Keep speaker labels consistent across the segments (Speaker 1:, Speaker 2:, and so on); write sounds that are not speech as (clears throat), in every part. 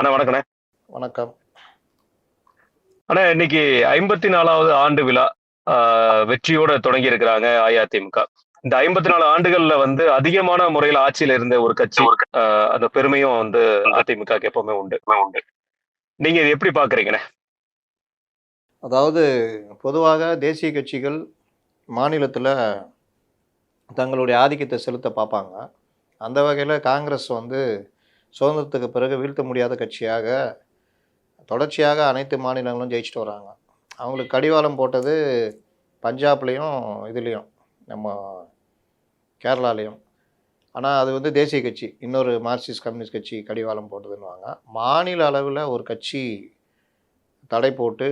Speaker 1: அண்ணா வணக்கண்ணே.
Speaker 2: வணக்கம்.
Speaker 1: அண்ணா இன்னைக்கு ஐம்பத்தி நாலாவது ஆண்டு விழா வெற்றியோட தொடங்கி இருக்கிறாங்க அஇஅதிமுக. இந்த ஐம்பத்தி நாலு ஆண்டுகள்ல வந்து அதிகமான முறையில் ஆட்சியில இருந்த ஒரு கட்சி அந்த பெருமையும் வந்து அதிமுக எப்பவுமே உண்டு உண்டு. நீங்க இது எப்படி பாக்குறீங்கண்ணே?
Speaker 2: அதாவது பொதுவாக தேசிய கட்சிகள் மாநிலத்தில் தங்களுடைய ஆதிக்கத்தை செலுத்த பார்ப்பாங்க. அந்த வகையில் காங்கிரஸ் வந்து சுதந்திரத்துக்கு பிறகு வீழ்த்த முடியாத கட்சியாக தொடர்ச்சியாக அனைத்து மாநிலங்களும் ஜெயிச்சிட்டு வராங்க. அவங்களுக்கு கடிவாளம் போட்டது பஞ்சாப்லேயும் இதுலேயும் நம்ம கேரளாலேயும். ஆனால் அது வந்து தேசிய கட்சி. இன்னொரு மார்க்சிஸ்ட் கம்யூனிஸ்ட் கட்சி கடிவாளம் போட்டதுன்னுவாங்க. மாநில அளவில் ஒரு கட்சி தடை போட்டு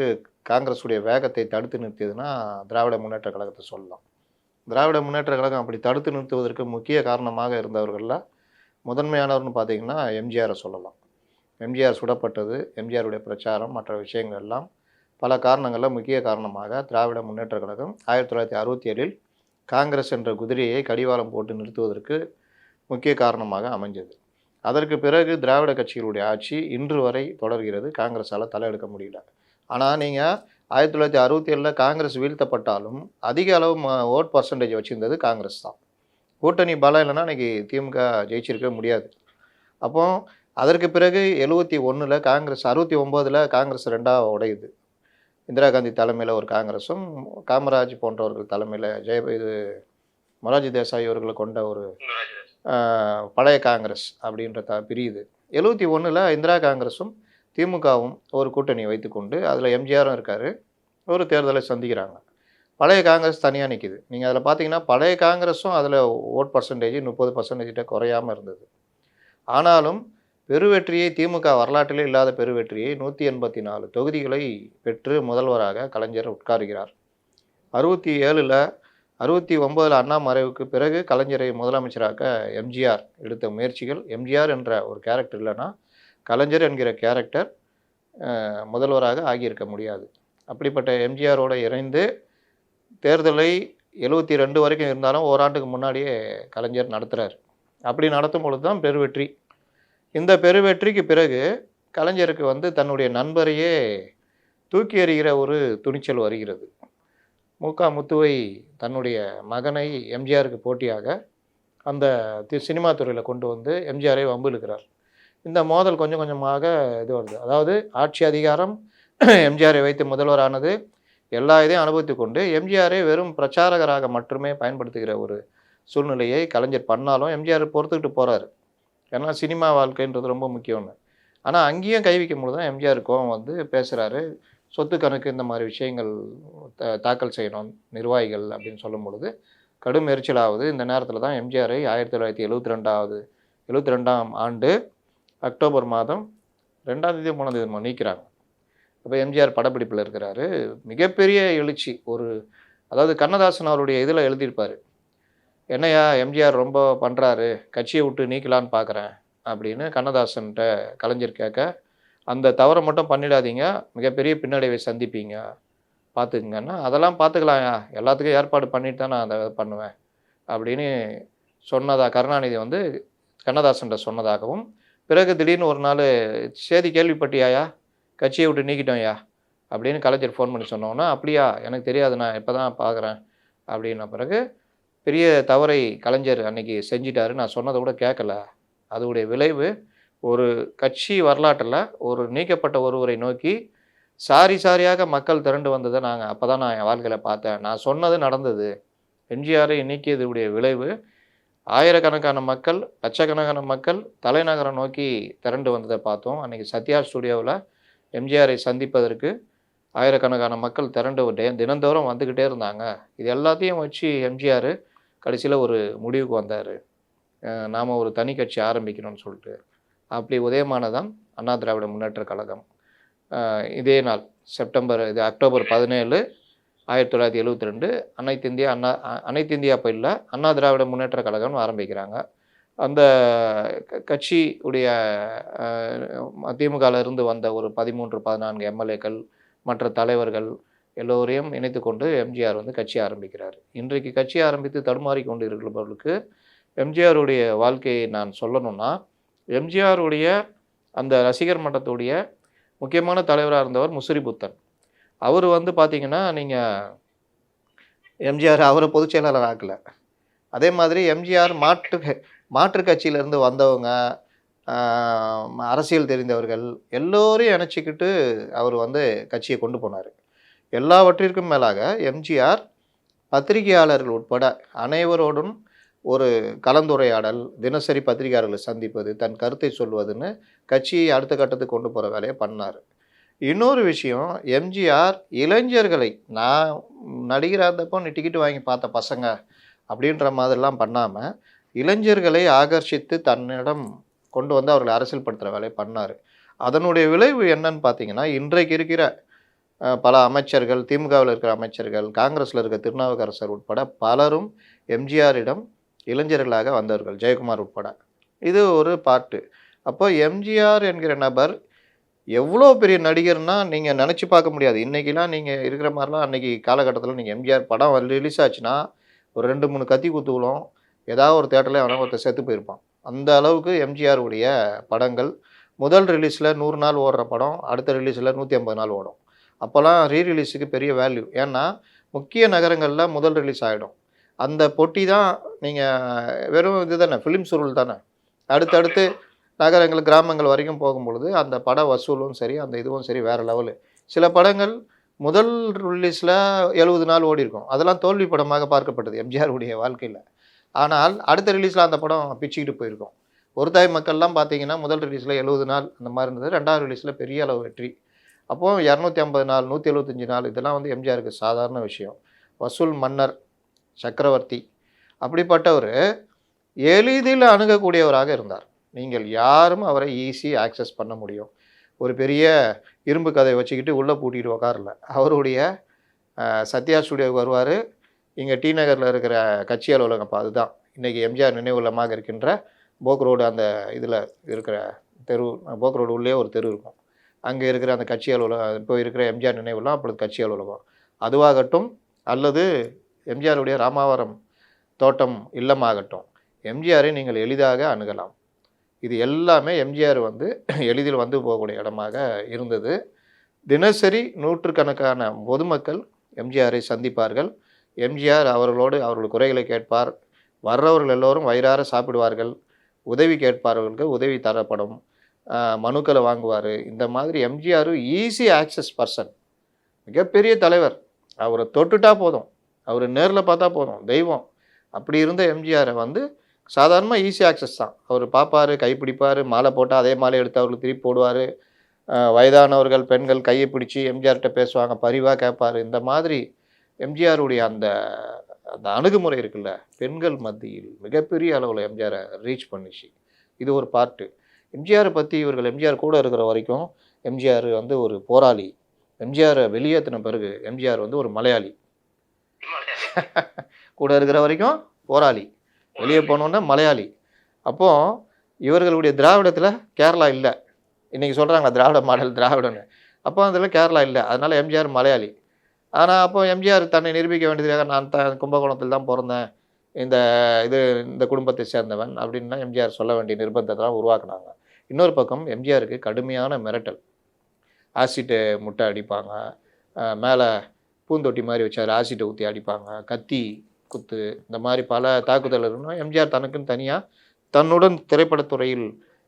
Speaker 2: காங்கிரஸுடைய வேகத்தை தடுத்து நிறுத்தியதுன்னா திராவிட முன்னேற்ற கழகத்தை சொல்லலாம். திராவிட முன்னேற்ற கழகம் அப்படி தடுத்து நிறுத்துவதற்கு முக்கிய காரணமாக இருந்தவர்களில் முதன்மையானவர்னு பார்த்தீங்கன்னா எம்ஜிஆரை சொல்லலாம். எம்ஜிஆர் சுடப்பட்டது எம்ஜிஆருடைய பிரச்சாரம் மற்ற விஷயங்கள் எல்லாம் பல காரணங்களில் முக்கிய காரணமாக திராவிட முன்னேற்ற கழகம் ஆயிரத்தி தொள்ளாயிரத்தி அறுபத்தி ஏழில் காங்கிரஸ் என்ற குதிரையை கடிவாளம் போட்டு நிறுத்துவதற்கு முக்கிய காரணமாக அமைஞ்சது. அதற்கு பிறகு திராவிட கட்சிகளுடைய ஆட்சி இன்று வரை தொடர்கிறது. காங்கிரஸால் தலையெடுக்க முடியல. ஆனால் நீங்கள் ஆயிரத்தி தொள்ளாயிரத்தி அறுபத்தி ஏழில் காங்கிரஸ் வீழ்த்தப்பட்டாலும் அதிக அளவு ஓட் பர்சன்டேஜ் வச்சுருந்தது காங்கிரஸ் தான். கூட்டணி பலம் இல்லைன்னா அன்றைக்கி திமுக ஜெயிச்சிருக்க முடியாது. அப்போ அதற்கு பிறகு எழுபத்தி ஒன்றில் காங்கிரஸ் அறுபத்தி ஒம்போதில் காங்கிரஸ் ரெண்டாக உடையுது. இந்திரா காந்தி தலைமையில் ஒரு காங்கிரஸும் காமராஜ் போன்றவர்கள் தலைமையில் ஜெய இது மொராஜி தேசாய் அவர்களை கொண்ட ஒரு பழைய காங்கிரஸ் அப்படின்ற த பிரியுது. எழுபத்தி ஒன்றில் இந்திரா காங்கிரஸும் திமுகவும் ஒரு கூட்டணி வைத்துக்கொண்டு அதில் எம்ஜிஆரும் இருக்கார். ஒரு தேர்தலை சந்திக்கிறாங்க. பழைய காங்கிரஸ் தனியாக நிற்கிது நீங்கள் அதில் பார்த்தீங்கன்னா பழைய காங்கிரஸும் அதில் ஓட் பர்சன்டேஜ் முப்பது பர்சன்டேஜ்கிட்ட குறையாமல் இருந்தது. ஆனாலும் பெருவெற்றியை திமுக வரலாற்றிலே இல்லாத பெருவெற்றியை நூற்றி எண்பத்தி நாலு தொகுதிகளை பெற்று முதல்வராக கலைஞர் உட்காருகிறார். அறுபத்தி ஏழில் அறுபத்தி ஒம்போதில் அண்ணா மறைவுக்கு பிறகு கலைஞரை முதலமைச்சராக எம்ஜிஆர் எடுத்த முயற்சிகள் எம்ஜிஆர் என்ற ஒரு கேரக்டர் இல்லைன்னா கலைஞர் என்கிற கேரக்டர் முதல்வராக ஆகியிருக்க முடியாது. அப்படிப்பட்ட எம்ஜிஆரோடு இணைந்து தேர்தலை எழுபத்தி ரெண்டு வரைக்கும் இருந்தாலும் ஓராண்டுக்கு முன்னாடியே கலைஞர் நடத்துகிறார் அப்படி நடத்தும் பொழுது தான் பெருவெற்றி இந்த பெருவெற்றிக்கு பிறகு கலைஞருக்கு வந்து தன்னுடைய நண்பரையே தூக்கி எறிகிற ஒரு துணிச்சல் வருகிறது. முக முத்துவை தன்னுடைய மகனை எம்ஜிஆருக்கு போட்டியாக அந்த தி- சினிமா துறையில் கொண்டு வந்து எம்ஜிஆரை வம்பிழுக்கிறார் இந்த மோதல் கொஞ்சம் கொஞ்சமாக இது வருது. அதாவது ஆட்சி அதிகாரம் (clears throat) எம்ஜிஆரை வைத்து முதல்வரானது எல்லா இதையும் அனுபவித்து கொண்டு எம்ஜிஆரை வெறும் பிரச்சாரகராக மட்டுமே பயன்படுத்துகிற ஒரு சூழ்நிலையை கலைஞர் பண்ணாலும் எம்ஜிஆர் பொறுத்துக்கிட்டு போகிறாரு ஏன்னா சினிமா வாழ்க்கைன்றது ரொம்ப முக்கியம்னு. ஆனால் அங்கேயும் கை வைக்கும் பொழுது தான் எம்ஜிஆர் கோவம் வந்து பேசுகிறாரு சொத்து கணக்கு இந்த மாதிரி விஷயங்கள் த- தாக்கல் செய்யணும் நிர்வாகிகள் அப்படின்னு சொல்லும் பொழுது கடும் எரிச்சலாகுது இந்த நேரத்தில் தான் எம்ஜிஆரை ஆயிரத்தி தொள்ளாயிரத்தி எழுபத்தி ரெண்டாவது எழுபத்தி ரெண்டாம் ஆண்டு அக்டோபர் மாதம் ரெண்டாம் தேதி மூணாம் தேதி நீக்கிறாங்க. அப்போ எம்ஜிஆர் படப்பிடிப்பில் இருக்கிறாரு. மிகப்பெரிய எழுச்சி. ஒரு அதாவது கண்ணதாசன் அவருடைய இதில் எழுதியிருப்பார். என்னையா எம்ஜிஆர் ரொம்ப பண்ணுறாரு கட்சியை விட்டு நீக்கலான்னு பார்க்குறேன் அப்படின்னு கண்ணதாசன்கிட்ட கலைஞர் கேட்க அந்த தவறை மட்டும் பண்ணிடாதீங்க. மிகப்பெரிய பின்னடைவை சந்திப்பீங்க. பார்த்துக்குங்கன்னா அதெல்லாம் பார்த்துக்கலாம்யா எல்லாத்துக்கும் ஏற்பாடு பண்ணிட்டு தான் நான் அதை பண்ணுவேன் அப்படின்னு சொன்னதா கருணாநிதி வந்து கண்ணதாசன்கிட்ட சொன்னதாகவும் பிறகு திடீர்னு ஒரு நாள் சேதி கேள்விப்பட்டியாயா? கட்சியை விட்டு நீக்கிட்டோம்யா அப்படின்னு கலைஞர் ஃபோன் பண்ணி சொன்னோன்னா அப்படியா? எனக்கு தெரியாது நான் இப்போ தான் பார்க்குறேன் அப்படின்ன பிறகு பெரிய தவறை கலைஞர் அன்னைக்கு செஞ்சிட்டாரு. நான் சொன்னதை கூட கேட்கல அதோடைய விளைவு ஒரு கட்சி வரலாற்றில் ஒரு நீக்கப்பட்ட ஒருவரை நோக்கி சாரி சாரியாக மக்கள் திரண்டு வந்ததை நாங்கள் அப்போ தான் நான் என் வாழ்க்கையில் பார்த்தேன். நான் சொன்னது நடந்தது. எம்ஜிஆரை நீக்கியதுடைய விளைவு ஆயிரக்கணக்கான மக்கள் லட்சக்கணக்கான மக்கள் தலைநகரை நோக்கி திரண்டு வந்ததை பார்த்தோம். அன்றைக்கி சத்யா ஸ்டுடியோவில் எம்ஜிஆரை சந்திப்பதற்கு ஆயிரக்கணக்கான மக்கள் திரண்டு தினந்தோறும் வந்துக்கிட்டே இருந்தாங்க. இது எல்லாத்தையும் வச்சு எம்ஜிஆர் கடைசியில் ஒரு முடிவுக்கு வந்தார். நாம் ஒரு தனி கட்சி ஆரம்பிக்கணும்னு சொல்லிட்டு. அப்படி உதயமானதான் அண்ணா திராவிட முன்னேற்ற கழகம். இதே நாள் செப்டம்பர் இது அக்டோபர் பதினேழு ஆயிரத்தி தொள்ளாயிரத்தி எழுபத்தி ரெண்டு அனைத்து இந்தியா அண்ணா அனைத்து இந்தியா பயிலில் அண்ணா திராவிட முன்னேற்ற கழகம்னு ஆரம்பிக்கிறாங்க. அந்த கட்சி உடைய அஹ், வந்த ஒரு பதிமூன்று பதினான்கு எம்எல்ஏக்கள் மற்ற தலைவர்கள் எல்லோரையும் இணைத்து கொண்டு எம்ஜிஆர் வந்து கட்சி ஆரம்பிக்கிறார். இன்றைக்கு கட்சி ஆரம்பித்து தடுமாறி கொண்டு இருக்கிறவர்களுக்கு எம்ஜிஆருடைய வாழ்க்கையை நான் சொல்லணும்னா எம்ஜிஆருடைய அந்த ரசிகர் மன்றத்துடைய முக்கியமான தலைவராக இருந்தவர் முசிறிபுத்தன். அவர் வந்து பார்த்தீங்கன்னா நீங்கள் எம்ஜிஆர் அவரை பொதுச் செயலாளர் ஆக்கலை. அதே மாதிரி எம்ஜிஆர் மாட்டு மாற்றுக் கட்சியிலேருந்து வந்தவங்க அரசியல் தெரிந்தவர்கள் எல்லோரையும் இணைச்சிக்கிட்டு அவர் வந்து கட்சியை கொண்டு போனார். எல்லாவற்றிற்கும் மேலாக எம்ஜிஆர் பத்திரிகையாளர்கள் உட்பட அனைவரோடும் ஒரு கலந்துரையாடல் தினசரி பத்திரிகையாளர்களை சந்திப்பது தன் கருத்தை சொல்வதுன்னு கட்சியை அடுத்த கட்டத்துக்கு கொண்டு போகிற வேலையை பண்ணார். இன்னொரு விஷயம் எம்ஜிஆர் இளைஞர்களை நான் நடிகராக இருந்தப்போ நீ டிக்கெட் வாங்கி பார்த்த பசங்க அப்படின்ற மாதிரிலாம் பண்ணாமல் இளைஞர்களை ஆகர்ஷித்து தன்னிடம் கொண்டு வந்து அவர்களை அரசியல்படுத்துகிற வேலையை பண்ணார். அதனுடைய விளைவு என்னன்னு பார்த்தீங்கன்னா இன்றைக்கு இருக்கிற பல அமைச்சர்கள் திமுகவில் இருக்கிற அமைச்சர்கள் காங்கிரஸில் இருக்கிற திருநாவுக்கரசர் உட்பட பலரும் எம்ஜிஆரிடம் இளைஞர்களாக வந்தவர்கள் ஜெயக்குமார் உட்பட. இது ஒரு பாட்டு. அப்போ எம்ஜிஆர் என்கிற நபர் எவ்வளோ பெரிய நடிகர்னால் நீங்கள் நினச்சி பார்க்க முடியாது. இன்றைக்கெலாம் நீங்கள் இருக்கிற மாதிரிலாம் அன்றைக்கி காலகட்டத்தில் நீங்கள் எம்ஜிஆர் படம் ரிலீஸ் ஆச்சுன்னா ஒரு ரெண்டு மூணு கத்தி குத்துவிலும் ஏதாவது ஒரு தேட்டரில் அவனை ஒருத்தர் செத்து போயிருப்பான். அந்த அளவுக்கு எம்ஜிஆர் உடைய படங்கள் முதல் ரிலீஸில் நூறு நாள் ஓடுற படம் அடுத்த ரிலீஸில் நூற்றி ஐம்பது நாள் ஓடும். அப்போல்லாம் ரீ ரிலீஸுக்கு பெரிய வேல்யூ ஏன்னா முக்கிய நகரங்களில் முதல் ரிலீஸ் ஆகிடும் அந்த பொட்டி தான் நீங்கள் வெறும் இது தானே ஃபிலிம் சுருள் தானே. அடுத்தடுத்து நகரங்கள் கிராமங்கள் வரைக்கும் போகும்பொழுது அந்த பட வசூலும் சரி அந்த இதுவும் சரி வேறு லெவலு சில படங்கள் முதல் ரிலீஸில் எழுபது நாள் ஓடி இருக்கும் அதெல்லாம் தோல்வி படமாக பார்க்கப்பட்டது எம்ஜிஆர் உடைய வாழ்க்கையில். ஆனால் அடுத்த ரிலீஸில் அந்த படம் பிச்சுக்கிட்டு போயிருக்கோம். ஒரு தாய் மக்கள்லாம் பார்த்தீங்கன்னா முதல் ரிலீஸில் எழுபது நாள் அந்த மாதிரி இருந்தது. ரெண்டாவது ரிலீஸில் பெரிய அளவு வெற்றி. அப்போது இரநூத்தி ஐம்பது நாள் நூற்றி எழுபத்தஞ்சு நாள் இதெல்லாம் வந்து எம்ஜிஆருக்கு சாதாரண விஷயம். வசூல் மன்னர் சக்கரவர்த்தி அப்படிப்பட்டவர் எளிதில் அணுகக்கூடியவராக இருந்தார். நீங்கள் யாரும் அவரை ஈஸி ஆக்சஸ் பண்ண முடியும். ஒரு பெரிய இரும்பு கதையை வச்சுக்கிட்டு உள்ளே பூட்டிகிட்டு உக்காரல. அவருடைய சத்யா ஸ்டுடியோவுக்கு வருவார். இங்கே டி நகரில் இருக்கிற கட்சி அலுவலகம் அதுதான். இன்றைக்கி எம்ஜிஆர் நினைவுலமாக இருக்கின்ற போக் ரோடு அந்த இதில் இருக்கிற தெரு போக் ரோடு உள்ளே ஒரு தெரு இருக்கும். அங்கே இருக்கிற அந்த கட்சி அலுவலகம் இப்போ இருக்கிற எம்ஜிஆர் நினைவுலாம் அப்பொழுது கட்சி அலுவலகம். அதுவாகட்டும் அல்லது எம்ஜிஆருடைய ராமாவரம் தோட்டம் இல்லமாகட்டும் எம்ஜிஆரை நீங்கள் எளிதாக அணுகலாம். இது எல்லாமே எம்ஜிஆர் வந்து (clears throat) எளிதில் வந்து போகக்கூடிய இடமாக இருந்தது. தினசரி நூற்றுக்கணக்கான பொதுமக்கள் எம்ஜிஆரை சந்திப்பார்கள். எம்ஜிஆர் அவர்களோடு அவர்கள் குறைகளை கேட்பார். வர்றவர்கள் எல்லோரும் வயிறார சாப்பிடுவார்கள். உதவி கேட்பார்களுக்கு உதவி தரப்படும். மனுக்களை வாங்குவார். இந்த மாதிரி எம்ஜிஆர் ஈஸி ஆக்சஸ் பர்சன் மிகப்பெரிய தலைவர். அவரை தொட்டுட்டா போதும். அவர் நேரில் பார்த்தா போதும். தெய்வம். அப்படி இருந்த எம்ஜிஆரை வந்து சாதாரணமாக ஈஸி ஆக்சஸ் தான். அவர் பார்ப்பார் கைப்பிடிப்பார் மாலை போட்டால் அதே மாலை எடுத்து அவர்களுக்கு திருப்பி போடுவார். வயதானவர்கள் பெண்கள் கையை பிடிச்சி எம்ஜிஆர்கிட்ட பேசுவாங்க பரிவாக கேட்பார். இந்த மாதிரி எம்ஜிஆருடைய அந்த அந்த அணுகுமுறை இருக்குல்ல பெண்கள் மத்தியில் மிகப்பெரிய அளவில் எம்ஜிஆரை ரீச் பண்ணிச்சு. இது ஒரு பார்ட்டு எம்ஜிஆரை பற்றி இவர்கள் எம்ஜிஆர் கூட இருக்கிற வரைக்கும் எம்ஜிஆர் வந்து ஒரு போராளி. எம்ஜிஆரை வெளியேற்றின பிறகு எம்ஜிஆர் வந்து ஒரு மலையாளி. கூட இருக்கிற வரைக்கும் போராளி. வெளியே போனோன்னா மலையாளி. அப்போ இவர்களுடைய திராவிடத்தில் கேரளா இல்லை. இன்றைக்கி சொல்கிறாங்க திராவிட மாடல் திராவிடன்னு அப்போ அதில் கேரளா இல்லை. அதனால் எம்ஜிஆர் மலையாளி. ஆனால் அப்போ எம்ஜிஆர் தன்னை நிரூபிக்க வேண்டியதுக்காக நான் த கும்பகோணத்தில் தான் பிறந்தேன். இந்த இது இந்த குடும்பத்தை சேர்ந்தவன் அப்படின்னா எம்ஜிஆர் சொல்ல வேண்டிய நிர்பந்தத்தெல்லாம் உருவாக்குனாங்க. இன்னொரு பக்கம் எம்ஜிஆருக்கு கடுமையான மிரட்டல். ஆசிட்டு முட்டை அடிப்பாங்க. மேலே பூந்தொட்டி மாதிரி வச்சு அதில் ஆசிட்டை ஊற்றி அடிப்பாங்க. கத்தி குத்து இந்த மாதிரி பல தாக்குதல் இருக்கணும் எம்ஜிஆர் தனக்குன்னு தனியாக தன்னுடன் திரைப்படத்துறையில்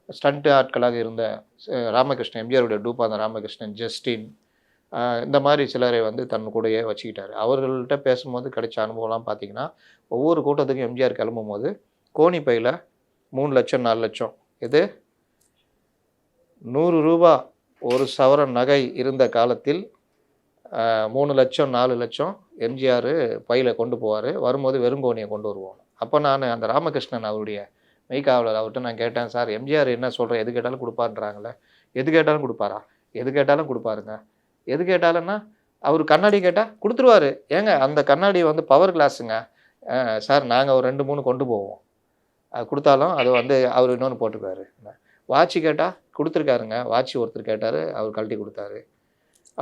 Speaker 2: ஸ்டண்ட் ஆட்களாக இருந்த ராமகிருஷ்ணன் எம்ஜிஆருடைய டூபாந்த ராமகிருஷ்ணன் ஜஸ்டின் இந்த மாதிரி சிலரை வந்து தன் கூடயே வச்சுக்கிட்டாரு. அவர்கள்ட்ட பேசும்போது கிடைச்ச அனுபவம்லாம் பார்த்தீங்கன்னா ஒவ்வொரு கூட்டத்துக்கும் எம்ஜிஆர் கிளம்பும் போது கோணி பையில் மூணு லட்சம் நாலு லட்சம். இது நூறு ரூபா ஒரு சவரன் நகை இருந்த காலத்தில் மூணு லட்சம் நாலு லட்சம் எம்ஜிஆர் பையில் கொண்டு போவார். வரும்போது வெறுங்கோணியை கொண்டு வருவோம். அப்போ நான் அந்த ராமகிருஷ்ணன் அவருடைய மெய்காவலர் அவர்கிட்ட நான் கேட்டேன் சார் எம்ஜிஆர் என்ன சொல்கிறேன் எது கேட்டாலும் கொடுப்பாருன்றாங்களே எது கேட்டாலும் கொடுப்பாரா? எது கேட்டாலும் கொடுப்பாருங்க. எது கேட்டாலும்னா அவர் கண்ணாடி கேட்டால் கொடுத்துருவாரு. ஏங்க அந்த கண்ணாடி வந்து பவர் கிளாஸுங்க சார் நாங்கள் ஒரு ரெண்டு மூணு கொண்டு போவோம். அது கொடுத்தாலும் அது வந்து அவர் இன்னொன்று போட்டுக்குவாரு வாட்ச் கேட்டால் கொடுத்துருக்காருங்க. வாட்ச் ஒருத்தர் கேட்டார் அவர் கழட்டி கொடுத்தாரு.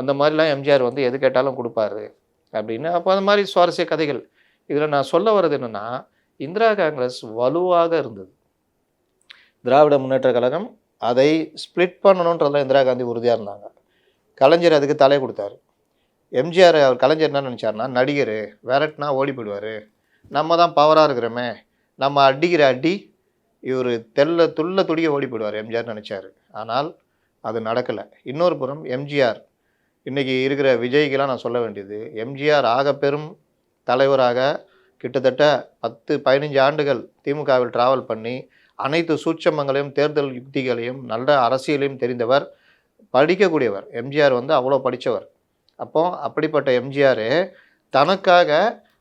Speaker 2: அந்த மாதிரிலாம் எம்ஜிஆர் வந்து எது கேட்டாலும் கொடுப்பாரு. அப்படின்னு அப்போ அந்த மாதிரி சுவாரஸ்ய கதைகள். இதில் நான் சொல்ல வர்றது என்னென்னா இந்திரா காங்கிரஸ் வலுவாக இருந்தது. திராவிட முன்னேற்ற கழகம் அதை ஸ்ப்ளிட் பண்ணணுன்றதுல இந்திரா காந்தி உறுதியாக இருந்தாங்க. கலைஞர் அதுக்கு தலை கொடுத்தாரு. எம்ஜிஆர் அவர் கலைஞர் என்ன நினச்சாருன்னா நடிகர் விரட்டினா ஓடி போயிடுவார். நம்ம தான் பவராக இருக்கிறோமே. நம்ம அடிக்கிற அடி இவர் தெல்ல துள்ள துடிய ஓடி போயிடுவார் எம்ஜிஆர் நினச்சாரு. ஆனால் அது நடக்கலை. இன்னொரு புறம் எம்ஜிஆர். இன்றைக்கி இருக்கிற விஜய்க்கெல்லாம் நான் சொல்ல வேண்டியது எம்ஜிஆர் ஆக பெரும் தலைவராக கிட்டத்தட்ட பத்து பதினஞ்சு ஆண்டுகள் திமுகவில் ட்ராவல் பண்ணி அனைத்து சூட்சமங்களையும் தேர்தல் யுக்திகளையும் நல்ல அரசியலையும் தெரிந்தவர் படிக்கக்கூடியவர். எம்ஜிஆர் வந்து அவ்வளோ படித்தவர் அப்போ அப்படிப்பட்ட எம்ஜிஆர் தனக்காக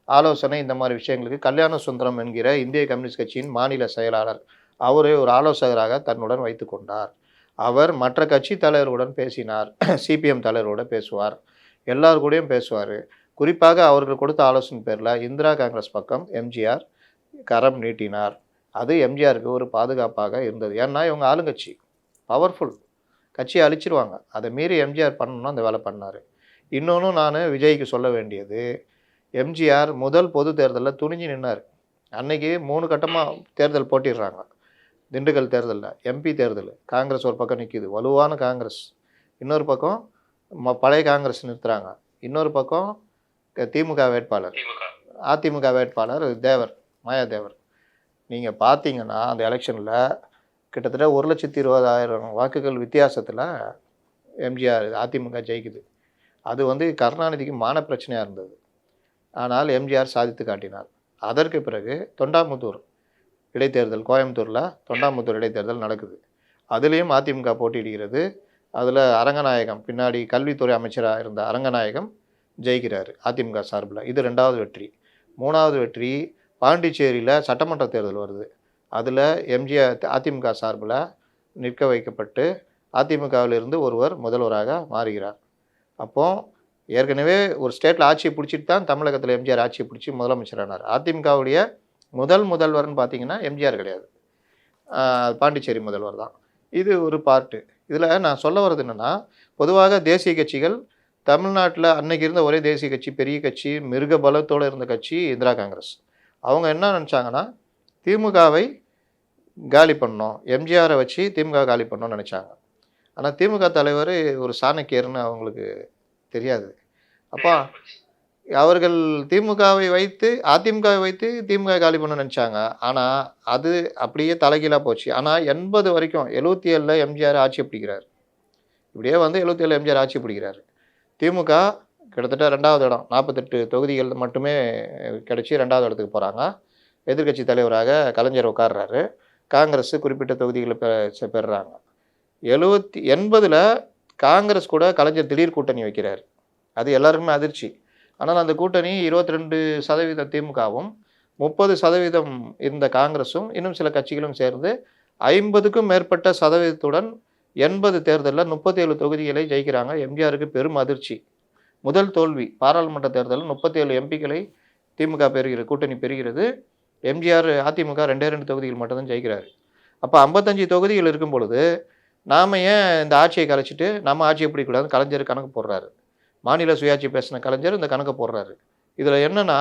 Speaker 2: ஆலோசனை இந்த மாதிரி விஷயங்களுக்கு கல்யாண சுந்தரம் என்கிற இந்திய கம்யூனிஸ்ட் கட்சியின் மாநில செயலாளர் அவரை ஒரு ஆலோசகராக தன்னுடன் வைத்து கொண்டார். அவர் மற்ற கட்சி தலைவர்களுடன் பேசினார் (clears throat) சிபிஎம் தலைவரோட பேசுவார் எல்லார் கூடயும் பேசுவார். குறிப்பாக அவர்கள் கொடுத்த ஆலோசனை பேரில் இந்திரா காங்கிரஸ் பக்கம் எம்ஜிஆர் கரம் நீட்டினார். அது எம்ஜிஆருக்கு ஒரு பாதுகாப்பாக இருந்தது. ஏன்னா இவங்க ஆளுங்கட்சி பவர்ஃபுல் கட்சியை அழிச்சிருவாங்க. அதை மீறி எம்ஜிஆர் பண்ணணும்னா அந்த வேலை பண்ணார். இன்னொன்று நான் விஜய்க்கு சொல்ல வேண்டியது எம்ஜிஆர் முதல் பொது தேர்தலில் துணிஞ்சு நின்னார். அன்னைக்கு மூணு கட்டமாக தேர்தல் போட்டிடுறாங்க. திண்டுக்கல் தேர்தலில் எம்பி தேர்தல் காங்கிரஸ் ஒரு பக்கம் நிற்கிது வலுவான காங்கிரஸ். இன்னொரு பக்கம் ம பழைய காங்கிரஸ் நிறுத்துறாங்க. இன்னொரு பக்கம் திமுக வேட்பாளர். அதிமுக வேட்பாளர் தேவர் மாயாதேவர். நீங்கள் பார்த்தீங்கன்னா அந்த எலெக்ஷனில் கிட்டத்தட்ட ஒரு லட்சத்தி இருபதாயிரம் வாக்குகள் வித்தியாசத்தில் எம்ஜிஆர் அதிமுக ஜெயிக்குது. அது வந்து கருணாநிதிக்கு மான பிரச்சனையாக இருந்தது. ஆனால் எம்ஜிஆர் சாதித்து காட்டினார். அதற்கு பிறகு தொண்டாமுத்தூர் இடைத்தேர்தல் கோயம்புத்தூரில் தொண்டாமுத்தூர் இடைத்தேர்தல் நடக்குது. அதுலேயும் அதிமுக போட்டியிடுகிறது. அதில் அரங்கநாயகம் பின்னாடி கல்வித்துறை அமைச்சராக இருந்த அரங்கநாயகம் ஜெயிக்கிறார் அதிமுக சார்பில். இது ரெண்டாவது வெற்றி. மூணாவது வெற்றி பாண்டிச்சேரியில் சட்டமன்ற தேர்தல் வருது. அதில் எம்ஜிஆர் அதிமுக சார்பில் நிற்க வைக்கப்பட்டு அதிமுகவிலிருந்து ஒருவர் முதல்வராக மாறுகிறார். அப்போ ஏற்கனவே ஒரு ஸ்டேட்டில் ஆட்சியை பிடிச்சிட்டு தான் தமிழகத்தில் எம்ஜிஆர் ஆட்சியை பிடிச்சி முதலமைச்சரானார். அதிமுகவுடைய முதல் முதல்வர்னு பார்த்தீங்கன்னா எம்ஜிஆர் கிடையாது. பாண்டிச்சேரி முதல்வர் தான். இது ஒரு பார்ட்டு இதில் நான் சொல்ல வர்றது என்னென்னா பொதுவாக தேசிய கட்சிகள் தமிழ்நாட்டில் அன்னைக்கு இருந்த ஒரே தேசிய கட்சி பெரிய கட்சி மிருக பலத்தோடு இருந்த கட்சி இந்திரா காங்கிரஸ். அவங்க என்ன நினச்சாங்கன்னா திமுகவை காலி பண்ணோம் எம்ஜிஆரை வச்சு திமுக காலி பண்ணோம்னு நினச்சாங்க. ஆனால் திமுக தலைவர் ஒரு சாணக்கியர்னு அவங்களுக்கு தெரியாது. அப்போ அவர்கள் திமுகவை வைத்து அதிமுகவை வைத்து திமுக காலி பண்ண நினச்சாங்க. ஆனால் அது அப்படியே தலைகீழாக போச்சு. ஆனால் எண்பது வரைக்கும் எழுபத்தி ஏழில் எம்ஜிஆர் ஆட்சி பிடிக்கிறார். இப்படியே வந்து எழுபத்தி ஏழு எம்ஜிஆர் ஆட்சி பிடிக்கிறார். திமுக கிட்டத்தட்ட ரெண்டாவது இடம். நாற்பத்தெட்டு தொகுதிகள் மட்டுமே கிடச்சி ரெண்டாவது இடத்துக்கு போகிறாங்க எதிர்க்கட்சி தலைவராக கலைஞர் உட்கார்றாரு. காங்கிரஸ் குறிப்பிட்ட தொகுதிகளை பெ பெறுறாங்க. எழுபத்தி எண்பதில் காங்கிரஸ் கூட கலைஞர் திடீர் கூட்டணி வைக்கிறார். அது எல்லாருக்குமே அதிர்ச்சி. ஆனால் அந்த கூட்டணி இருபத்தி ரெண்டு சதவீதம் திமுகவும் முப்பது சதவீதம் இருந்த காங்கிரஸும் இன்னும் சில கட்சிகளும் சேர்ந்து ஐம்பதுக்கும் மேற்பட்ட சதவீதத்துடன் எண்பது தேர்தலில் முப்பத்தி ஏழு தொகுதிகளை ஜெயிக்கிறாங்க. எம்ஜிஆருக்கு பெரும் அதிர்ச்சி. முதல் தோல்வி பாராளுமன்ற தேர்தலில் முப்பத்தி ஏழு எம்பிக்களை திமுக பெறுகிறது கூட்டணி பெறுகிறது. எம்ஜிஆர் அதிமுக ரெண்டே ரெண்டு தொகுதிகள் மட்டும்தான் ஜெயிக்கிறாரு. அப்போ ஐம்பத்தஞ்சு தொகுதிகள் இருக்கும் பொழுது நாம் ஏன் இந்த ஆட்சியை கலைச்சிட்டு நம்ம ஆட்சியை பிடிக்கூடாதுன்னு கலைஞர் கணக்கு போடுறாரு. மாநில சுயாட்சி பேசின கலைஞர் இந்த கணக்கை போடுறாரு. இதில் என்னென்னா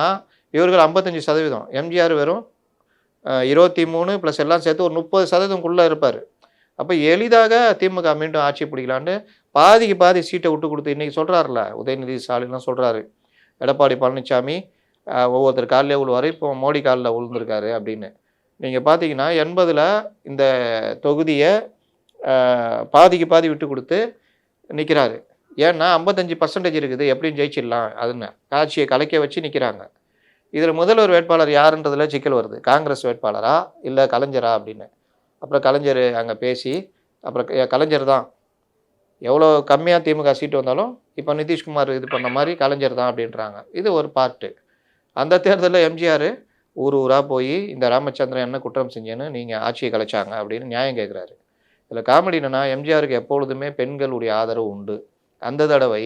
Speaker 2: இவர்கள் ஐம்பத்தஞ்சு சதவீதம். எம்ஜிஆர் வெறும் இருபத்தி மூணு ப்ளஸ் எல்லாம் சேர்த்து ஒரு முப்பது சதவீதம்குள்ளே இருப்பார். அப்போ எளிதாக திமுக மீண்டும் ஆட்சி பிடிக்கலான்னு பாதிக்கு பாதி சீட்டை விட்டு கொடுத்து இன்றைக்கி சொல்கிறாருல உதயநிதி ஸ்டாலின்லாம் சொல்கிறாரு எடப்பாடி பழனிசாமி ஒவ்வொருத்தர் காலிலே விழுவார் இப்போ மோடி காலில் விழுந்திருக்காரு அப்படின்னு. நீங்கள் பார்த்தீங்கன்னா எண்பதில் இந்த தொகுதியை பாதிக்கு பாதி விட்டு கொடுத்து நிற்கிறாரு ஏன்னா ஐம்பத்தஞ்சு பர்சன்டேஜ் இருக்குது. எப்படியும் ஜெயிச்சிடலாம். அதுன்னு. ஆட்சியை கலைக்க வச்சு நிற்கிறாங்க இதில் முதல்வர் வேட்பாளர் யாருன்றதுல சிக்கல் வருது. காங்கிரஸ் வேட்பாளரா? இல்லை கலைஞரா? அப்படின்னு. அப்புறம் கலைஞர் அங்கே பேசி அப்புறம் கலைஞர் தான். எவ்வளோ கம்மியாக திமுக சீட்டு வந்தாலும் இப்போ நிதிஷ்குமார் இது பண்ண மாதிரி கலைஞர் தான் அப்படின்றாங்க. இது ஒரு பார்ட்டு. அந்த தேர்தலில் எம்ஜிஆர் ஊர் ஊராக போய் இந்த ராமச்சந்திரன் என்ன குற்றம் செஞ்சேன்னு நீங்கள் ஆட்சியை கலைச்சாங்க அப்படின்னு நியாயம் கேட்குறாரு. இதில் காமெடி என்னன்னா எம்ஜிஆருக்கு எப்பொழுதுமே பெண்களுடைய ஆதரவு உண்டு. அந்த தடவை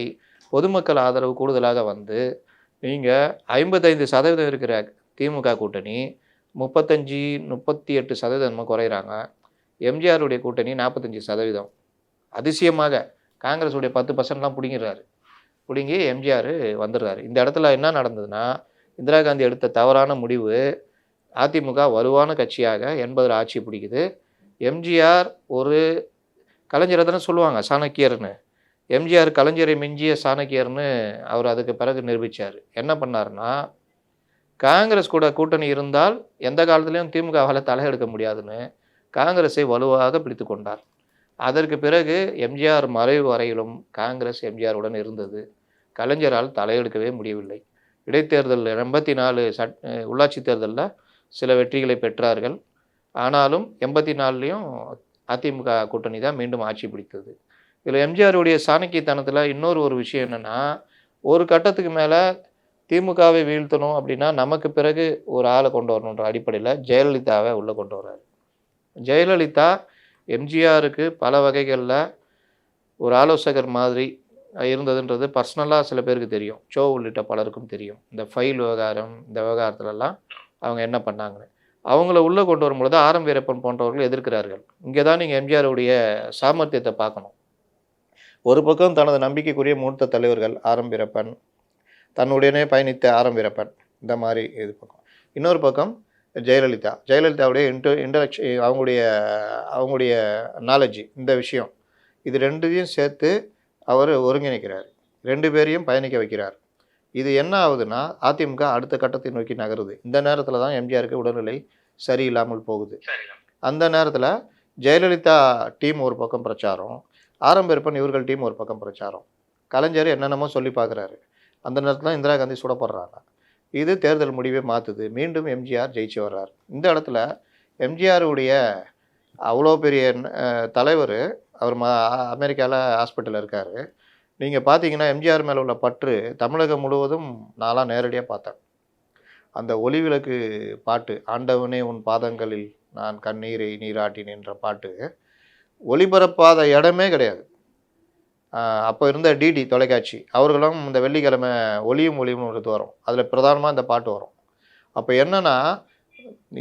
Speaker 2: பொதுமக்கள் ஆதரவு கூடுதலாக வந்து நீங்கள் ஐம்பத்தைந்து சதவீதம் இருக்கிற திமுக கூட்டணி முப்பத்தஞ்சு முப்பத்தி எட்டு சதவீதம் குறையிறாங்க. எம்ஜிஆருடைய கூட்டணி நாற்பத்தஞ்சு சதவீதம். அதிசயமாக காங்கிரஸுடைய பத்து பர்சன்ட்லாம் பிடிங்கிறாரு பிடுங்கி எம்ஜிஆர் வந்துடுறாரு. இந்த இடத்துல என்ன நடந்ததுன்னா இந்திரா காந்தி எடுத்த தவறான முடிவு அதிமுக வலுவான கட்சியாக எண்பதில் ஆட்சி பிடிக்குது. எம்ஜிஆர் ஒரு கலைஞரை தானே சொல்லுவாங்க சாணக்கியர்னு. எம்ஜிஆர் கலைஞரை மிஞ்சிய சாணக்கியர்னு அவர் அதுக்கு பிறகு நிரூபித்தார் என்ன பண்ணாருன்னா காங்கிரஸ் கூட கூட்டணி இருந்தால் எந்த காலத்துலேயும் திமுகவால் தலையெடுக்க முடியாதுன்னு காங்கிரஸை வலுவாக பிடித்து கொண்டார். அதற்கு பிறகு எம்ஜிஆர் மறைவு வரையிலும் காங்கிரஸ் எம்ஜிஆருடன் இருந்தது. கலைஞரால் தலையெடுக்கவே முடியவில்லை. இடைத்தேர்தல் எண்பத்தி நாலு சட் உள்ளாட்சி தேர்தலில் சில வெற்றிகளை பெற்றார்கள். ஆனாலும் எண்பத்தி நாலுலேயும் அதிமுக கூட்டணி தான் மீண்டும் ஆட்சி பிடித்தது. இதில் எம்ஜிஆருடைய சாணக்கியத்தனத்தில் இன்னொரு ஒரு விஷயம் என்னென்னா ஒரு கட்டத்துக்கு மேலே திமுகவை வீழ்த்தணும் அப்படின்னா நமக்கு பிறகு ஒரு ஆளை கொண்டு வரணுன்ற அடிப்படையில் ஜெயலலிதாவை உள்ளே கொண்டு வர்றாரு. ஜெயலலிதா எம்ஜிஆருக்கு பல வகைகளில் ஒரு ஆலோசகர் மாதிரி இருந்ததுன்றது பர்சனலாக சில பேருக்கு தெரியும். சோ உள்ளிட்ட பலருக்கும் தெரியும். இந்த ஃபைல் விவகாரம் இந்த விவகாரத்துலலாம் அவங்க என்ன பண்ணாங்கன்னு. அவங்கள உள்ளே கொண்டு வரும்பொழுது ஆரம் வீரப்பன் போன்றவர்கள் எதிர்க்கிறார்கள். இங்கே தான் நீங்கள் எம்ஜிஆருடைய சாமர்த்தியத்தை பார்க்கணும். ஒரு பக்கம் தனது நம்பிக்கைக்குரிய மூத்த தலைவர்கள் ஆரம் வீரப்பன் தன்னுடனே பயணித்த ஆரம் வீரப்பன் இந்த மாதிரி இது பக்கம். இன்னொரு பக்கம் ஜெயலலிதா. ஜெயலலிதாவுடைய இன்டர் இன்டலெக்ஷ அவங்களுடைய அவங்களுடைய நாலேஜ் இந்த விஷயம். இது ரெண்டையும் சேர்த்து அவர் ஒருங்கிணைக்கிறார். ரெண்டு பேரையும் பயணிக்க வைக்கிறார். இது என்ன ஆகுதுன்னா அதிமுக அடுத்த கட்டத்தை நோக்கி நகருது. இந்த நேரத்தில் தான் எம்ஜிஆருக்கு உடல்நிலை சரியில்லாமல் போகுது. அந்த நேரத்தில் ஜெயலலிதா டீம் ஒரு பக்கம் பிரச்சாரம் ஆரம்பிருப்பன் இவர்கள் டீம் ஒரு பக்கம் பிரச்சாரம். கலைஞர் என்னென்னமோ சொல்லி பார்க்குறாரு. அந்த நேரத்தில் இந்திரா காந்தி சுடப்படுறாங்க. இது தேர்தல் முடிவை மாற்றுது மீண்டும் எம்ஜிஆர் ஜெயிச்சு வர்றார். இந்த இடத்துல எம்ஜிஆருடைய அவ்வளோ பெரிய தலைவர் அவர் ம அமெரிக்காவில் ஹாஸ்பிட்டலில் இருக்கார். நீங்கள் பார்த்தீங்கன்னா எம்ஜிஆர் மேலே உள்ள பற்று தமிழகம் முழுவதும் நான்லாம் நேரடியாக பார்த்தேன். அந்த ஒளிவிளக்கு பாட்டு ஆண்டவனே உன் பாதங்களில் நான் கண்ணீரை நீராட்டினேன்ற பாட்டு ஒளிபரப்பாத இடமே கிடையாது. அப்போ இருந்த டிடி தொலைக்காட்சி அவர்களும் இந்த வெள்ளிக்கிழமை ஒளியும் ஒளியும் ஒரு வரும். அதில் பிரதானமாக இந்த பாட்டு வரும். அப்போ என்னென்னா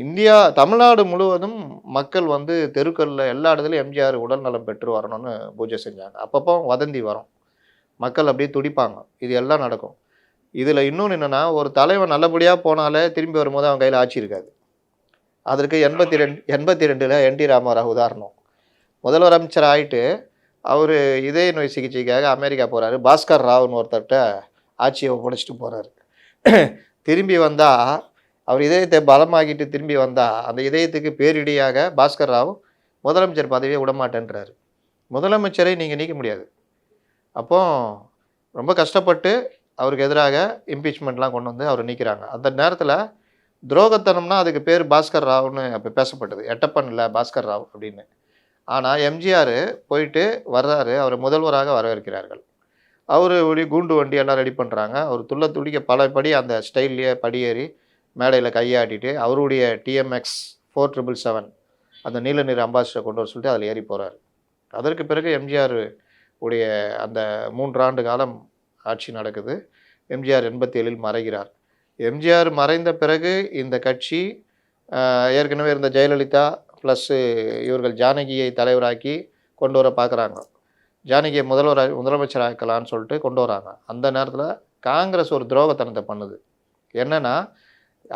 Speaker 2: இந்தியா தமிழ்நாடு முழுவதும் மக்கள் வந்து தெருக்களில் எல்லா இடத்துலையும் எம்ஜிஆர் உடல் நலம் பெற்று வரணும்னு பூஜை செஞ்சாங்க. அப்பப்போ வதந்தி வரும். மக்கள் அப்படியே துடிப்பாங்க. இது எல்லாம் நடக்கும். இதில் இன்னொன்று என்னென்னா ஒரு தலைவன் நல்லபடியாக போனாலே திரும்பி வரும்போது அவன் கையில் ஆட்சி இருக்காது. அதற்கு எண்பத்தி ரெண்டு எண்பத்தி ரெண்டில் என் டி ராமராவ் உதாரணம். முதல்வர் அமைச்சர் ஆகிட்டு அவர் இதய நோய் சிகிச்சைக்காக அமெரிக்கா போகிறாரு பாஸ்கர் ராவ்னு ஒருத்தர்கிட்ட ஆட்சியை ஒப்படைச்சிட்டு போகிறாரு திரும்பி வந்தால் அவர் இதயத்தை பலமாகிட்டு திரும்பி வந்தால் அந்த இதயத்துக்கு பேரிடியாக பாஸ்கர் ராவ் முதலமைச்சர் பதவியை விடமாட்டேன்றார். முதலமைச்சரை நீங்கள் நீக்க முடியாது. அப்போ ரொம்ப கஷ்டப்பட்டு அவருக்கு எதிராக இம்பீச்மெண்ட்லாம் கொண்டு வந்து அவர் நீக்கிறாங்க. அந்த நேரத்தில் துரோகத்தனம்னா அதுக்கு பேர் பாஸ்கர் ராவ்னு அப்போ பேசப்பட்டது. எட்டப்பன் இல்லை பாஸ்கர் ராவ் அப்படின்னு. ஆனால் எம்ஜிஆர் போயிட்டு வர்றாரு. அவர் முதல்வராக வரவேற்கிறார்கள். அவர் ஒரு கூண்டு வண்டி எல்லாம் ரெடி பண்ணுறாங்க அவர் துள்ள துடிக்க பல படி அந்த ஸ்டைல்லையே படியேறி மேடையில் கையாட்டிட்டு அவருடைய டிஎம்எக்ஸ் ஃபோர் ட்ரிபிள் செவன் அந்த நீல நீர் அம்பாசிடர் கொண்டு வர சொல்லிட்டு அதில் ஏறி போகிறார் அதற்கு பிறகு எம்ஜிஆர் உடைய அந்த மூன்றாண்டு காலம் ஆட்சி நடக்குது. எம்ஜிஆர் எண்பத்தி ஏழில் மறைகிறார். எம்ஜிஆர் மறைந்த பிறகு இந்த கட்சி ஏற்கனவே இருந்த ஜெயலலிதா ப்ளஸ்ஸு இவர்கள் ஜானகியை தலைவராக்கி கொண்டு வர பார்க்குறாங்க ஜானகியை முதல்வர் முதலமைச்சர் ஆக்கலான்னு சொல்லிட்டு கொண்டு வராங்க. அந்த நேரத்தில் காங்கிரஸ் ஒரு துரோகத்தனத்தை பண்ணுது. என்னென்னா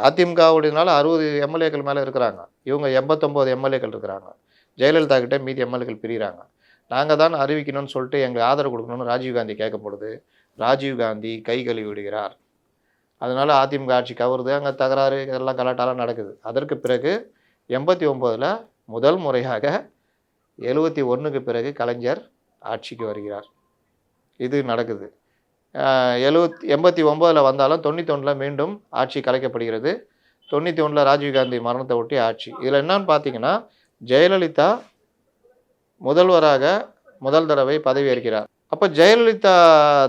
Speaker 2: அதிமுகவுடையனால அறுபது எம்எல்ஏக்கள் மேலே இருக்கிறாங்க. இவங்க எண்பத்தொம்போது எம்எல்ஏக்கள் இருக்கிறாங்க. ஜெயலலிதா கிட்ட மீதி எம்எல்ஏக்கள் பிரிகிறாங்க நாங்கள் தான் அறிவிக்கணும்னு சொல்லிட்டு எங்களுக்கு ஆதரவு கொடுக்கணும்னு ராஜீவ்காந்தி கேட்கப்படுது ராஜீவ்காந்தி கை கழுவி விடுகிறார். அதனால் அதிமுக ஆட்சி கவருது அங்கே தகராறு இதெல்லாம் கலாட்டாலாம் நடக்குது. அதற்கு பிறகு எண்பத்தி ஒம்போதில் முதல் முறையாக எழுபத்தி ஒன்றுக்கு பிறகு கலைஞர் ஆட்சிக்கு வருகிறார். இது நடக்குது. எழுபத்தி எண்பத்தி ஒம்போதில் வந்தாலும் தொண்ணூத்தொன்னில் மீண்டும் ஆட்சி கலைக்கப்படுகிறது. தொண்ணூற்றி ஒன்றில் ராஜீவ்காந்தி மரணத்தை ஒட்டி ஆட்சி. இதில் என்னன்னு பார்த்தீங்கன்னா ஜெயலலிதா முதல்வராக முதல் தடவை பதவியேற்கிறார். அப்போ ஜெயலலிதா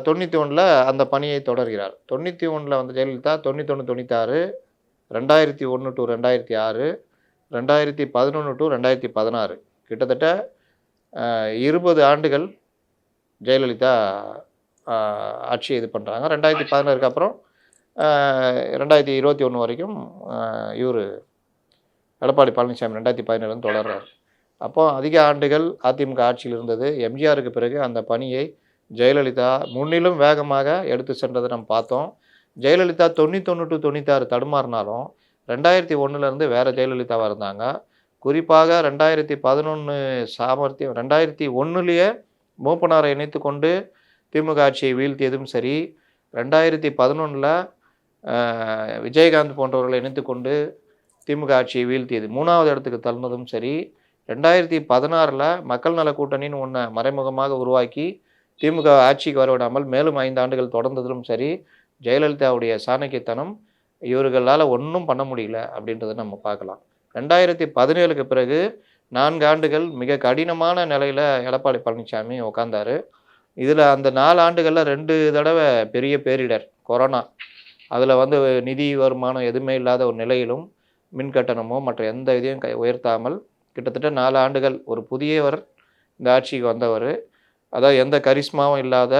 Speaker 2: தொண்ணூற்றி ஒன்றில் அந்த பணியை தொடர்கிறார். தொண்ணூற்றி ஒன்றில் வந்து ஜெயலலிதா தொண்ணூத்தொன்று தொண்ணூத்தாறு ரெண்டாயிரத்தி ஒன்று டு ரெண்டாயிரத்தி ஆறு ரெண்டாயிரத்தி பதினொன்று டு ரெண்டாயிரத்தி பதினாறு. கிட்டத்தட்ட இருபது ஆண்டுகள் ஜெயலலிதா ஆட்சியை இது பண்ணுறாங்க ரெண்டாயிரத்தி பதினேழுக்கு அப்புறம் ரெண்டாயிரத்தி இருபத்தி ஒன்று வரைக்கும் இவர் எடப்பாடி பழனிசாமி ரெண்டாயிரத்தி பதினேழுன்னு தொடர்றாரு. அப்போ அதிக ஆண்டுகள் அதிமுக ஆட்சியில் இருந்தது. எம்ஜிஆருக்கு பிறகு அந்த பணியை ஜெயலலிதா முன்னிலும் வேகமாக எடுத்து சென்றதை நம்ம பார்த்தோம். ஜெயலலிதா தொண்ணூத்தொன்று டு தொண்ணூத்தாறு தடுமாறினாலும் ரெண்டாயிரத்தி ஒன்றுலேருந்து வேறு ஜெயலலிதாவாக இருந்தாங்க. குறிப்பாக ரெண்டாயிரத்தி பதினொன்று சாமர்த்தியம் ரெண்டாயிரத்தி ஒன்றுலேயே மூப்பனாரை இணைத்து கொண்டு திமுக ஆட்சியை வீழ்த்தியதும் சரி ரெண்டாயிரத்தி பதினொன்றில் விஜயகாந்த் போன்றவர்களை இணைத்து கொண்டு திமுக ஆட்சியை வீழ்த்தியது. மூணாவது இடத்துக்கு தள்ளினதும் சரி ரெண்டாயிரத்தி பதினாறில் மக்கள் நல கூட்டணின்னு ஒன்றை மறைமுகமாக உருவாக்கி திமுக ஆட்சிக்கு வரவிடாமல் மேலும் ஐந்து ஆண்டுகள் தொடர்ந்ததிலும் சரி ஜெயலலிதாவுடைய சாணக்கியத்தனம் இவர்களால் ஒன்றும் பண்ண முடியல அப்படின்றத நம்ம பார்க்கலாம். ரெண்டாயிரத்தி பதினேழுக்கு பிறகு நான்கு ஆண்டுகள் மிக கடினமான நிலையில் எடப்பாடி பழனிசாமி உட்காந்தாரு இதில் அந்த நாலு ஆண்டுகளில் ரெண்டு தடவை பெரிய பேரிடர் கொரோனா. அதில் வந்து நிதி வருமானம் எதுவுமே இல்லாத ஒரு நிலையிலும் மின் கட்டணமோ மற்ற எந்த இதையும் கை உயர்த்தாமல் கிட்டத்தட்ட நாலு ஆண்டுகள் ஒரு புதியவர் இந்த ஆட்சிக்கு வந்தவர். அதாவது எந்த கரிஷ்மாவும் இல்லாத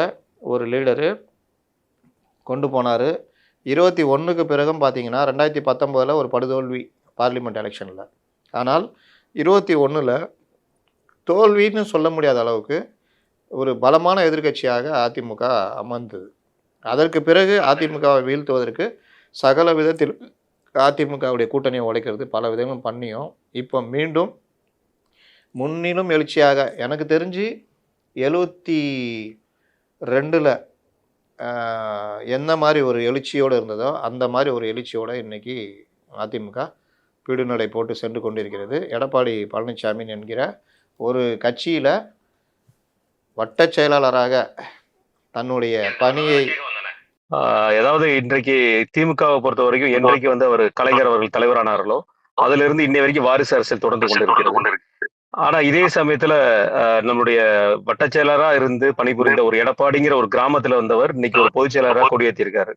Speaker 2: ஒரு லீடரு கொண்டு போனார். இருபத்தி ஒன்றுக்கு பிறகும் பார்த்தீங்கன்னா ரெண்டாயிரத்தி பத்தொம்போதில் ஒரு படுதோல்வி பார்லிமெண்ட் எலெக்ஷனில். ஆனால் இருபத்தி ஒன்றில் தோல்வின்னு சொல்ல முடியாத அளவுக்கு ஒரு பலமான எதிர்க்கட்சியாக அதிமுக அமர்ந்தது. அதற்கு பிறகு அதிமுகவை வீழ்த்துவதற்கு சகல விதத்தில் அதிமுகவுடைய கூட்டணியை உடைக்கிறது பல விதங்களும் பண்ணியும் இப்போ மீண்டும் முன்னிலும் எழுச்சியாக எனக்கு தெரிஞ்சு எழுபத்தி ரெண்டில் எந்த மாதிரி ஒரு எழுச்சியோடு இருந்ததோ அந்த மாதிரி ஒரு எழுச்சியோடு இன்னைக்கு அதிமுக பீடுநடை போட்டு சென்று கொண்டிருக்கிறது. எடப்பாடி பழனிசாமி என்கிற ஒரு கட்சியில் வட்டச் செயலாளராக தன்னுடைய பணியை
Speaker 1: ஆஹ் ஏதாவது இன்றைக்கு திமுகவை பொறுத்த வரைக்கும் என்றைக்கு வந்து அவர் கலைஞர் அவர்கள் தலைவரானார்களோ அதுல இருந்து இன்னை வரைக்கும் வாரிசு அரசியல் தொடர்ந்து கொண்டிருக்கிறது. ஆனா இதே சமயத்துல ஆஹ் நம்மளுடைய வட்டச் செயலரா இருந்து பணிபுரிந்த ஒரு எடப்பாடிங்கிற ஒரு கிராமத்துல வந்தவர் இன்னைக்கு ஒரு பொதுச் செயலரா கொடியேற்றிருக்காரு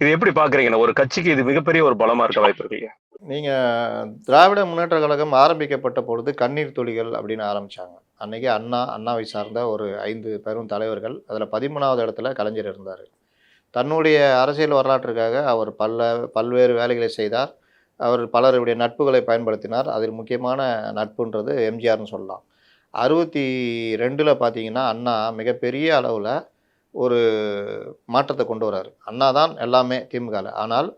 Speaker 1: இது எப்படி பாக்குறீங்க? ஒரு கட்சிக்கு இது மிகப்பெரிய ஒரு பலமா இருக்க வாய்ப்பு இருக்கு இல்லையா?
Speaker 2: நீங்கள் திராவிட முன்னேற்ற கழகம் ஆரம்பிக்கப்பட்ட பொழுது கண்ணீர் துளிகள் அப்படின்னு ஆரம்பித்தாங்க அன்னைக்கு அண்ணா அண்ணாவை சார்ந்த ஒரு ஐந்து பெரும் தலைவர்கள் அதில் பதிமூணாவது இடத்துல கலைஞர் இருந்தார். தன்னுடைய அரசியல் வரலாற்றுக்காக அவர் பல்ல பல்வேறு வேலைகளை செய்தார். அவர் பலருடைய நட்புகளை பயன்படுத்தினார். அதில் முக்கியமான நட்புன்றது எம்ஜிஆர்னு சொல்லலாம். அறுபத்தி ரெண்டில் பார்த்தீங்கன்னா அண்ணா மிகப்பெரிய அளவில் ஒரு மாற்றத்தை கொண்டு வராரு. அண்ணா தான் எல்லாமே திமுகவில் ஆனால்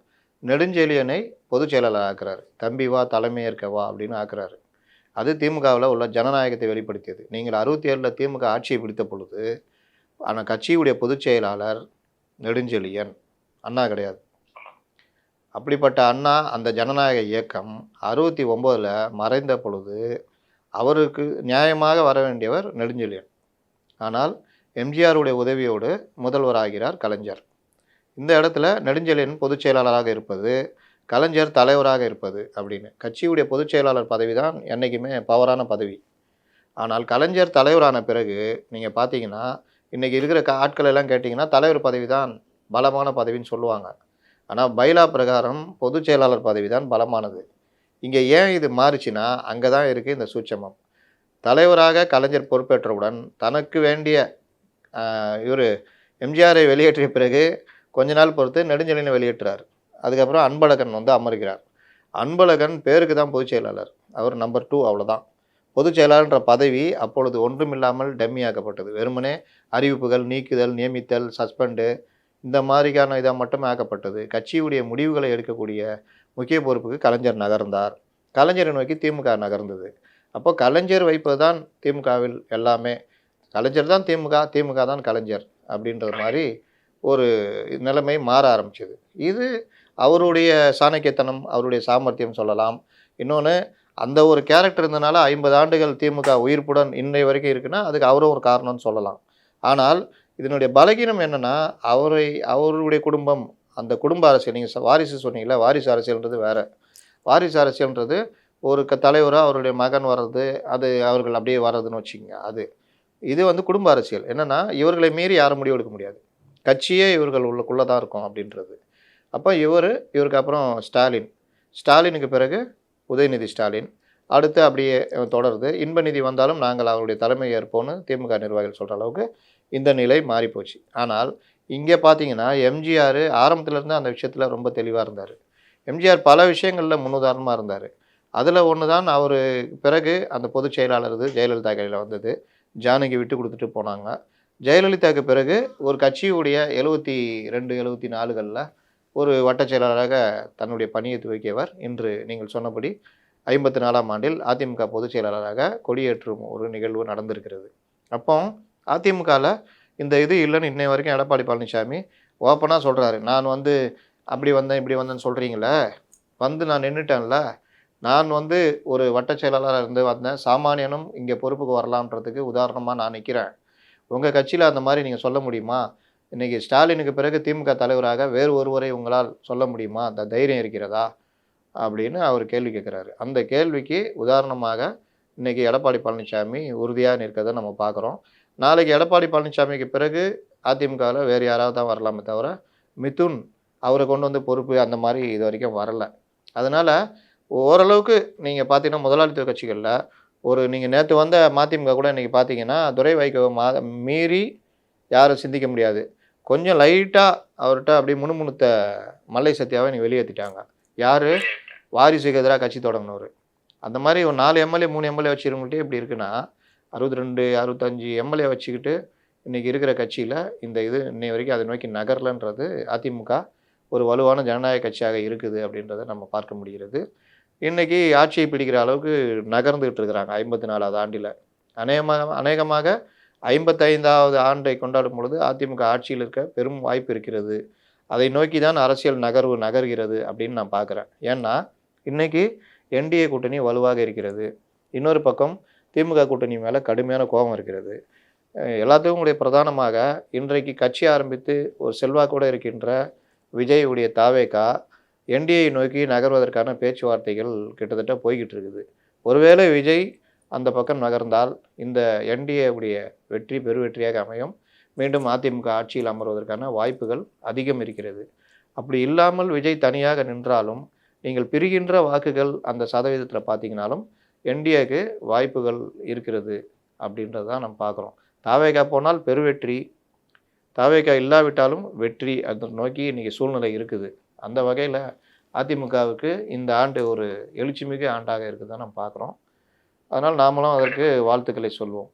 Speaker 2: நெடுஞ்செழியனை பொதுச் செயலாளர் ஆக்குறாரு. தம்பி வா தலைமை வா அப்படின்னு ஆக்குறாரு. அது திமுகவில் உள்ள ஜனநாயகத்தை வெளிப்படுத்தியது. நீங்கள் அறுபத்தி ஏழில் திமுக ஆட்சியை பிடித்த பொழுது ஆனால் கட்சியுடைய பொதுச் செயலாளர் நெடுஞ்செழியன் அண்ணா கிடையாது. அப்படிப்பட்ட அண்ணா அந்த ஜனநாயக இயக்கம் அறுபத்தி ஒம்போதில் மறைந்த பொழுது அவருக்கு நியாயமாக வர வேண்டியவர் நெடுஞ்செழியன். ஆனால் எம்ஜிஆருடைய உதவியோடு முதல்வராகிறார் கலைஞர். இந்த இடத்துல நெடுஞ்செழியன் பொதுச் செயலாளராக இருப்பது கலைஞர் தலைவராக இருப்பது அப்படின்னு. கட்சியுடைய பொதுச் செயலாளர் பதவி தான் என்றைக்குமே பவரான பதவி. ஆனால் கலைஞர் தலைவரான பிறகு நீங்கள் பார்த்தீங்கன்னா இன்றைக்கி இருக்கிற ஆட்கள் எல்லாம் கேட்டிங்கன்னா தலைவர் பதவி தான் பலமான பதவின்னு சொல்லுவாங்க. ஆனால் பைலா பிரகாரம் பொதுச் செயலாளர் பதவி தான் பலமானது. இங்கே ஏன் இது மாறுச்சுன்னா அங்கே தான் இருக்குது இந்த சூட்சமம். தலைவராக கலைஞர் பொறுப்பேற்றவுடன் தனக்கு வேண்டிய இவர் எம்ஜிஆரை வெளியேற்றிய பிறகு கொஞ்ச நாள் பொறுத்து நெடுஞ்செழியனை வெளியேற்றுறார் அதுக்கப்புறம் அன்பழகன் வந்து அமர்கிறார். அன்பழகன் பேருக்கு தான் பொதுச் செயலாளர். அவர் நம்பர் டூ அவ்வளோதான் பொதுச் செயலாளர்ன்ற பதவி அப்பொழுது ஒன்றுமில்லாமல் டம்மியாக்கப்பட்டது. வெறுமனே அறிவிப்புகள் நீக்குதல் நியமித்தல் சஸ்பெண்டு இந்த மாதிரியான இதாக மட்டுமே ஆக்கப்பட்டது. கட்சியுடைய முடிவுகளை எடுக்கக்கூடிய முக்கிய பொறுப்புக்கு கலைஞர் நகர்ந்தார். கலைஞரை நோக்கி திமுக நகர்ந்தது. அப்போ கலைஞர் வைப்பது தான் திமுகவில் எல்லாமே. கலைஞர் தான் திமுக திமுக தான் கலைஞர் அப்படின்ற மாதிரி ஒரு நிலைமை மாற ஆரம்பிச்சது. இது அவருடைய சாணக்கியத்தனம் அவருடைய சாமர்த்தியம் சொல்லலாம். இன்னொன்று அந்த ஒரு கேரக்டர் இருந்தனால ஐம்பது ஆண்டுகள் திமுக உயிர்ப்புடன் இன்றைய வரைக்கும் இருக்குன்னா அதுக்கு அவரும் ஒரு காரணம்னு சொல்லலாம். ஆனால் இதனுடைய பலகீனம் என்னென்னா அவரை அவருடைய குடும்பம் அந்த குடும்ப அரசியல் நீங்கள் வாரிசு சொன்னீங்களா வாரிசு அரசியல்ன்றது வேறு. வாரிசு அரசியல்ன்றது ஒரு க தலைவராக அவருடைய மகன் வர்றது அது அவர்கள் அப்படியே வர்றதுன்னு வச்சுக்கோங்க அது. இது வந்து குடும்ப அரசியல். என்னென்னா இவர்களை மீறி யாரும் முடிவு எடுக்க முடியாது. கட்சியே இவர்கள் உள்ளுக்குள்ளே தான் இருக்கும் அப்படின்றது. அப்போ இவர் இவருக்கு அப்புறம் ஸ்டாலின். ஸ்டாலினுக்கு பிறகு உதயநிதி ஸ்டாலின். அடுத்து அப்படியே தொடருது. இன்ப நிதி வந்தாலும் நாங்கள் அவருடைய தலைமை ஏற்போம்னு திமுக நிர்வாகிகள் சொல்கிற அளவுக்கு இந்த நிலை மாறிப்போச்சு. ஆனால் இங்கே பார்த்தீங்கன்னா எம்ஜிஆர் ஆரம்பத்துலேருந்து அந்த விஷயத்தில் ரொம்ப தெளிவாக இருந்தார். எம்ஜிஆர் பல விஷயங்களில் முன்னுதாரணமாக இருந்தார். அதில் ஒன்று தான் அவர் பிறகு அந்த பொதுச் செயலாளர் இது ஜெயலலிதா கையில் வந்தது. ஜானகி விட்டு கொடுத்துட்டு போனாங்க. ஜெயலலிதாவுக்கு பிறகு ஒரு கட்சியுடைய எழுபத்தி ரெண்டு எழுபத்தி நாலுகளில் ஒரு வட்டச் செயலாளராக தன்னுடைய பணியை துவக்கியவர். இன்று நீங்கள் சொன்னபடி ஐம்பத்தி நாலாம் ஆண்டில் அதிமுக பொதுச் செயலாளராக கொடியேற்றும் ஒரு நிகழ்வு நடந்திருக்கிறது. அப்போ அதிமுகவில் இந்த இது இல்லைன்னு இன்னை வரைக்கும் எடப்பாடி பழனிசாமி ஓப்பனாக சொல்கிறாரு நான் வந்து அப்படி வந்தேன் இப்படி வந்தேன்னு சொல்கிறீங்களே வந்து நான் நின்றுட்டேன்ல நான் வந்து ஒரு வட்டச் செயலாளராக இருந்து வந்தேன். சாமானியனும் இங்கே பொறுப்புக்கு வரலான்றதுக்கு உதாரணமாக நான் நிற்கிறேன் உங்கள் கட்சியில் அந்த மாதிரி நீங்கள் சொல்ல முடியுமா? இன்றைக்கி ஸ்டாலினுக்கு பிறகு திமுக தலைவராக வேறு ஒருவரை உங்களால் சொல்ல முடியுமா? அந்த தைரியம் இருக்கிறதா? அப்படின்னு அவர் கேள்வி கேட்குறாரு. அந்த கேள்விக்கு உதாரணமாக இன்றைக்கி எடப்பாடி பழனிசாமி உறுதியாக நிற்கிறத நம்ம பார்க்குறோம். நாளைக்கு எடப்பாடி பழனிசாமிக்கு பிறகு அதிமுகவில் வேறு யாராவது தான் வரலாமே தவிர மிதுன் அவரை கொண்டு வந்து பொறுப்பு அந்த மாதிரி இது வரைக்கும் வரல. அதனால் ஓரளவுக்கு நீங்கள் பார்த்தீங்கன்னா முதலாளித்துவ கட்சிகளில் ஒரு நீங்கள் நேற்று வந்த மதிமுக கூட இன்றைக்கி பார்த்தீங்கன்னா துரை வைகோ மா மீறி யாரும் சிந்திக்க முடியாது. கொஞ்சம் லைட்டாக அவர்கிட்ட அப்படியே முணுமுணுத்த மல்லை சத்யாவை நீ வெளியேற்றிட்டாங்க யார்? வாரிசுக்கு எதிராக கட்சி தொடங்கினவர். அந்த மாதிரி ஒரு நாலு எம்எல்ஏ மூணு எம்எல்ஏ வச்சுருவங்கள்ட்டே இப்படி இருக்குன்னா அறுபத்தி ரெண்டு அறுபத்தஞ்சு எம்எல்ஏ வச்சுக்கிட்டு இன்றைக்கி இருக்கிற கட்சியில் இந்த இது இன்னை வரைக்கும் அதை நோக்கி நகரலன்றது அதிமுக ஒரு வலுவான ஜனநாயக கட்சியாக இருக்குது அப்படின்றத நம்ம பார்க்க முடிகிறது. இன்றைக்கி ஆட்சியை பிடிக்கிற அளவுக்கு நகர்ந்துகிட்டு இருக்கிறாங்க ஐம்பத்தி நாலாவது ஆண்டில். அநேகமாக அநேகமாக ஐம்பத்தைந்தாவது ஆண்டை கொண்டாடும் பொழுது அதிமுக ஆட்சியில் இருக்க பெரும் வாய்ப்பு இருக்கிறது. அதை நோக்கி தான் அரசியல் நகர்வு நகர்கிறது அப்படின்னு நான் பார்க்குறேன். ஏன்னா இன்றைக்கி என்டிஏ கூட்டணி வலுவாக இருக்கிறது. இன்னொரு பக்கம் திமுக கூட்டணி மேலே கடுமையான கோபம் இருக்கிறது. எல்லாத்துக்கும் உடைய பிரதானமாக இன்றைக்கு கட்சி ஆரம்பித்து ஒரு செல்வாக்கோடு இருக்கின்ற விஜயுடைய தாவேக்கா என்டிஏ நோக்கி நகர்வதற்கான பேச்சுவார்த்தைகள் கிட்டத்தட்ட போய்கிட்டு இருக்குது. ஒருவேளை விஜய் அந்த பக்கம் நகர்ந்தால் இந்த என்டிஏ உடைய வெற்றி பெருவெற்றியாக அமையும். மீண்டும் அதிமுக ஆட்சியில் அமர்வதற்கான வாய்ப்புகள் அதிகம் இருக்கிறது. அப்படி இல்லாமல் விஜய் தனியாக நின்றாலும் நீங்கள் பிரிகின்ற வாக்குகள் அந்த சதவீதத்தில் பார்த்தீங்கனாலும் என்டிஏக்கு வாய்ப்புகள் இருக்கிறது அப்படின்றது தான் நம்ம பார்க்குறோம். தாவேகா போனால் பெருவெற்றி தாவேகா இல்லாவிட்டாலும் வெற்றி அதை நோக்கி இன்றைக்கி சூழ்நிலை இருக்குது. அந்த வகையில் அதிமுகவுக்கு இந்த ஆண்டு ஒரு எழுச்சிமிகு ஆண்டாக இருக்குது தான் நம்ம பார்க்குறோம். அதனால் நாமளும் அதற்கு வாழ்த்துக்களை சொல்வோம்.